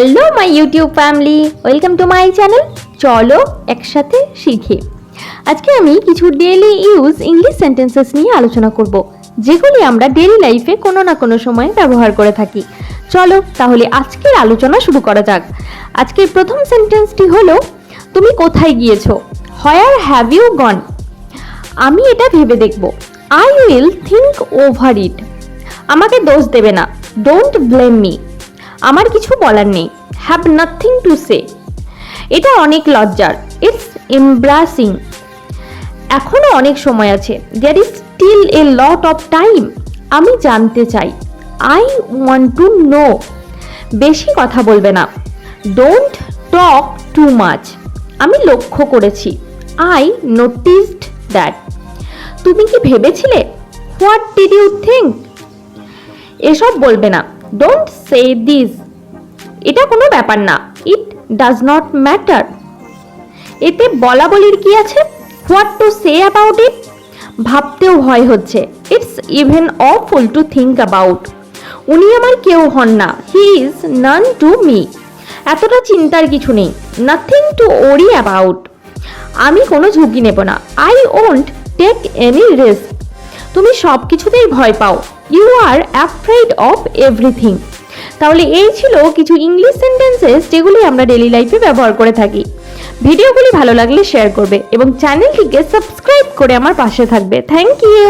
Hello my YouTube family welcome to my channel চলো একসাথে শিখি। আজকে আমি কিছু ডেইলি ইউজ ইংলিশ সেন্টেন্সেস নিয়ে আলোচনা করব, যেগুলি আমরা ডেইলি লাইফে কোনো না কোনো সময় ব্যবহার করে থাকি। চলো তাহলে আজকের আলোচনা শুরু করা যাক। আজকের প্রথম সেন্টেন্সটি হলো, তুমি কোথায় গিয়েছো? হোয়ার হ্যাভ ইউ গন আমি এটা ভেবে দেখব। I will think over it আমাকে দোষ দেবে না। ডোন্ট ব্লেম মি আমার কিছু বলার নেই। হ্যাভ নাথিং টু সে এটা অনেক লজ্জার। ইটস এমব্রাসিং এখনও অনেক সময় আছে। There is still a lot of time আমি জানতে চাই। আই ওয়ান্ট টু নো বেশি কথা বলবে না। ডোন্ট টক টু মাচ আমি লক্ষ্য করেছি। আই নোটিসড দ্যাট তুমি কি ভেবেছিলে? হোয়াট ডিড ইউ থিঙ্ক এসব বলবে না। ডোন্ট সে দিস এটা কোনো ব্যাপার না। ইট ডাজ নট ম্যাটার এতে বলা বলির কি আছে? What to say about it ভাবতেও ভয় হচ্ছে। It's even awful to think about উনি আমার কেউ হন না। He is none to me এতটা চিন্তার কিছু নেই। নাথিং টু ওরি অ্যাবাউট আমি কোনো ঝুঁকি নেব না। I won't take any risk তুমি সব কিছুতেই ভয় পাও। You are afraid of everything তাহলে এই ছিল কিছু ইংলিশ সেন্টেন্সেস যেগুলি আমরা ডেলি লাইফে ব্যবহার করে থাকি। ভিডিওগুলি ভালো লাগলে শেয়ার করবে এবং চ্যানেলটিকে সাবস্ক্রাইব করে আমার পাশে থাকবে। Thank you